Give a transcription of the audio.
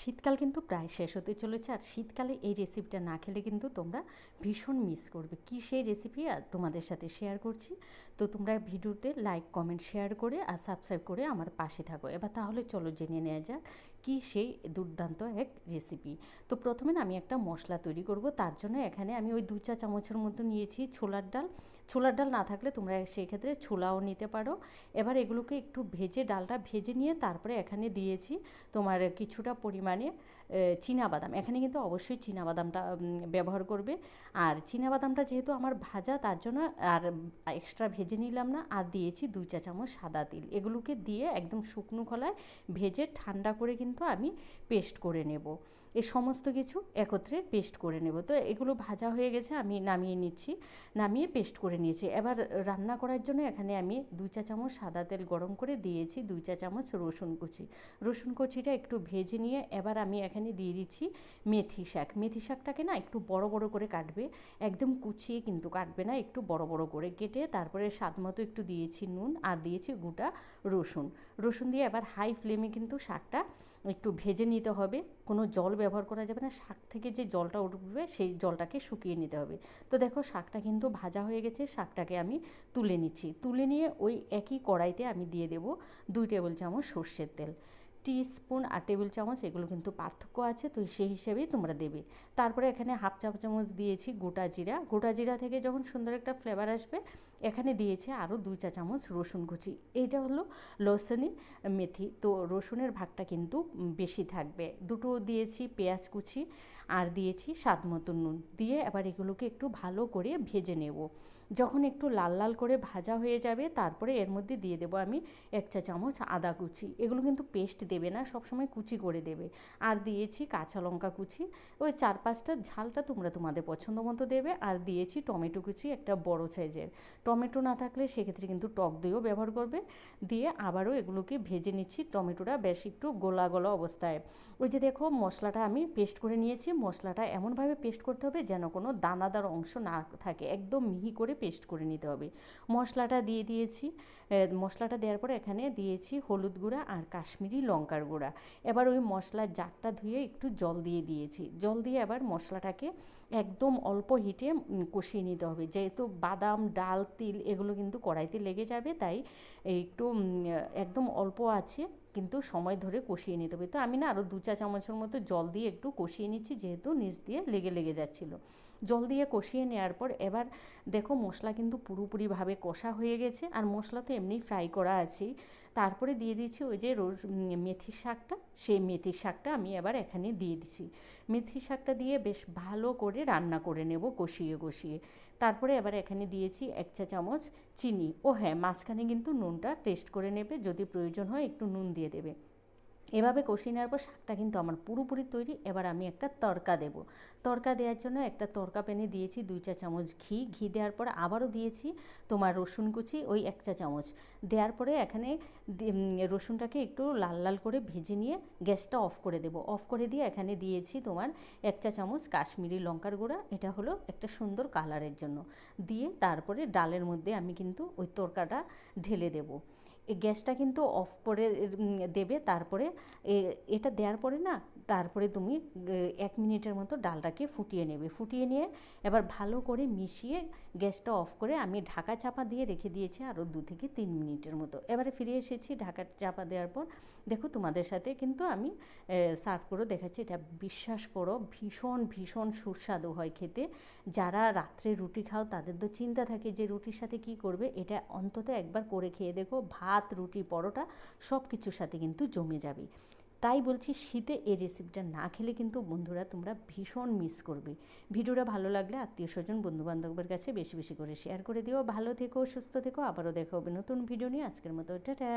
শীতকাল কিন্তু প্রায় শেষ হতে চলেছে আর শীতকালে এই রেসিপিটা না খেলে কিন্তু তোমরা ভীষণ মিস করবে। কি সেই রেসিপি তোমাদের সাথে শেয়ার করছি? তো তোমরা ভিডিওতে লাইক কমেন্ট শেয়ার করে আর সাবস্ক্রাইব করে আমার পাশে থাকো। এবার তাহলে চলো জেনে নেওয়া যাক কি সেই দুর্দান্ত এক রেসিপি তো প্রথমে আমি একটা মশলা তৈরি করব, তার জন্য এখানে আমি ওই দু চা চামচের মতো নিয়েছি ছোলার ডাল। ছোলার ডাল না থাকলে তোমরা সেই ক্ষেত্রে ছোলাও নিতে পারো। এবার এগুলোকে একটু ভেজে, ডালটা ভেজে নিয়ে তারপরে এখানে দিয়েছি তোমার কিছুটা পরিমাণে বাদাম এখানে কিন্তু অবশ্যই বাদামটা ব্যবহার করবে। আর বাদামটা যেহেতু আমার ভাজা, তার জন্য আর এক্সট্রা ভেজে নিলাম না। আর দিয়েছি দুই চা চামচ সাদা তিল। এগুলোকে দিয়ে একদম শুকনো খোলায় ভেজে ঠান্ডা করে কিন্তু আমি পেস্ট করে নেব। এই সমস্ত কিছু একত্রে পেস্ট করে নেব। তো এগুলো ভাজা হয়ে গেছে, আমি নামিয়ে নিচ্ছি। নামিয়ে পেস্ট করে নিয়েছি। এবার রান্না করার জন্য এখানে আমি দুই চা চামচ সাদা তেল গরম করে দিয়েছি, দুই চা চামচ রসুন কুচি। রসুন কুচিটা একটু ভেজে নিয়ে এবার আমি এখানে দিয়ে দিচ্ছি মেথি শাক। মেথি শাকটাকে না একটু বড় বড় করে কাটবে, একদম কুচিয়ে কিন্তু কাটবে না, একটু বড় বড় করে কেটে তারপরে স্বাদ মতো একটু দিয়েছি নুন আর দিয়েছি গোটা রসুন। রসুন দিয়ে এবার হাই ফ্লেমে কিন্তু শাকটা একটু ভেজে নিতে হবে। কোনো জল ব্যবহার করা যাবে না, শাক থেকে যে জলটা উঠবে সেই জলটাকে শুকিয়ে নিতে হবে। তো দেখো শাকটা কিন্তু ভাজা হয়ে গেছে, শাকটাকে আমি তুলে নিচ্ছি। তুলে নিয়ে ওই একই কড়াইতে আমি দিয়ে দেবো দুই টেবিল চামচ সর্ষের তেল। টি স্পুন আর টেবিল চামচ, এগুলো কিন্তু পার্থক্য আছে, তো সেই হিসেবেই তোমরা দেবে। তারপরে এখানে হাফ চা চামচ দিয়েছি গোটা জিরা। গোটা জিরা থেকে যখন সুন্দর একটা ফ্লেভার আসবে, এখানে দিয়েছে আরও দুই চা চামচ রসুন কুচি। এইটা হলো লসনি মেথি, তো রসুনের ভাগটা কিন্তু বেশি থাকবে। দুটো দিয়েছি পেঁয়াজ কুচি আর দিয়েছি স্বাদ মতো নুন। দিয়ে এবার এগুলোকে একটু ভালো করে ভেজে নেব। যখন একটু লাল লাল করে ভাজা হয়ে যাবে, তারপরে এর মধ্যে দিয়ে দেবো আমি এক চা চামচ আদা কুচি। এগুলো কিন্তু পেস্ট দেবে না, সবসময় কুচি করে দেবে। আর দিয়েছি কাঁচা লঙ্কা কুচি। ওই চার পাঁচটা ঝালটা তোমরা তোমাদের পছন্দ মতো দেবে। আর দিয়েছি টমেটো কুচি একটা বড় সাইজের। টমেটো না থাকলে সেক্ষেত্রে কিন্তু টক দইও ব্যবহার করবে। দিয়ে আবারও এগুলোকে ভেজে নিচ্ছি। টমেটোটা বেশ একটু গোলা গোলা অবস্থায়। ওই যে দেখো মশলাটা আমি পেস্ট করে নিয়েছি। মশলাটা এমনভাবে পেস্ট করতে হবে যেন কোনো দানাদার অংশ না থাকে। একদম মিহি করে পেস্ট করে নিতে হবে। মশলাটা দিয়ে দিয়েছি মশলাটা দেওয়ার পরে এখানে দিয়েছি হলুদ গুঁড়া আর কাশ্মীরি লঙ্কার গুঁড়া। এবার ওই মশলার জারটা ধুয়ে একটু জল দিয়ে দিয়েছি। জল দিয়ে আবার মশলাটাকে একদম অল্প হিটে কষিয়ে নিতে হবে। যেহেতু বাদাম, ডাল, তিল এগুলো কিন্তু কড়াইতে লেগে যাবে, তাই একটু একদম অল্প আছে, কিন্তু সময় ধরে কষিয়ে নিতে হবে। তো আমি না আরও দু চা চামচের মতো জল দিয়ে একটু কষিয়ে নিচ্ছি, যেহেতু নিচ দিয়ে লেগে লেগে যাচ্ছিল। জল দিয়ে কষিয়ে নেওয়ার পর এবার দেখো মশলা কিন্তু পুরোপুরিভাবে কষা হয়ে গেছে, আর মশলা তো এমনি ফ্রাই করা আছেই। তারপরে দিয়ে দিয়েছি ওই যে রোজ মেথির শাকটা, সেই মেথির শাকটা আমি আবার এখানে দিয়ে দিচ্ছি মেথির শাকটা দিয়ে বেশ ভালো করে রান্না করে নেব কষিয়ে কষিয়ে। তারপরে এবার এখানে দিয়েছি এক চা চামচ চিনি। ও হ্যাঁ মাঝখানে কিন্তু নুনটা টেস্ট করে নেবে, যদি প্রয়োজন হয় একটু নুন দিয়ে দেবে। এভাবে কষিয়ে নেওয়ার পর শাকটা কিন্তু আমার পুরোপুরি তৈরি। এবার আমি একটা তরকা দেব। তরকা দেওয়ার জন্য একটা তরকা প্যানে দিয়েছি দুই চা চামচ ঘি। ঘি দেওয়ার পর আবারও দিয়েছি তোমার রসুন কুচি ওই এক চা চামচ। দেওয়ার পরে এখানে রসুনটাকে একটু লাল লাল করে ভেজে নিয়ে গ্যাসটা অফ করে দেব। অফ করে দিয়ে এখানে দিয়েছি তোমার এক চা চামচ কাশ্মীরি লঙ্কার গুঁড়া। এটা হলো একটা সুন্দর কালারের জন্য। দিয়ে তারপরে ডালের মধ্যে আমি কিন্তু ওই তরকাটা ঢেলে দেবো। গ্যাসটা কিন্তু অফ করে দেবে। তারপরে এটা দেওয়ার পরে না তারপরে তুমি এক মিনিটের মতো ডালটাকে ফুটিয়ে নেবে। ফুটিয়ে নিয়ে এবার ভালো করে মিশিয়ে গ্যাসটা অফ করে আমি ঢাকা চাপা দিয়ে রেখে দিয়েছি আরও দু থেকে তিন মিনিটের মতো। এবারে ফিরে এসেছি ঢাকা চাপা দেওয়ার পর। দেখো তোমাদের সাথে কিন্তু আমি সার্ভ করে দেখাচ্ছি। এটা বিশ্বাস করো, ভীষণ ভীষণ সুস্বাদু হয় খেতে। যারা রাত্রে রুটি খাও তাদের তো চিন্তা থাকে যে রুটির সাথে কি করবে। এটা অন্তত একবার করে খেয়ে দেখো, ভাত, রুটি, পরোটা সব কিছুর সাথে কিন্তু জমে যাবে। তাই বলছি শীতে এই রেসিপিটা না খেলে কিন্তু বন্ধুরা তোমরা ভীষণ মিস করবে। ভিডিওটা ভালো লাগলে আত্মীয় স্বজন বন্ধুবান্ধবের কাছে বেশি বেশি করে শেয়ার করে দিও। ভালো থেকো, সুস্থ থেকো, আবারও দেখা হবে নতুন ভিডিও নিয়ে। আজকের মতো, টাটা!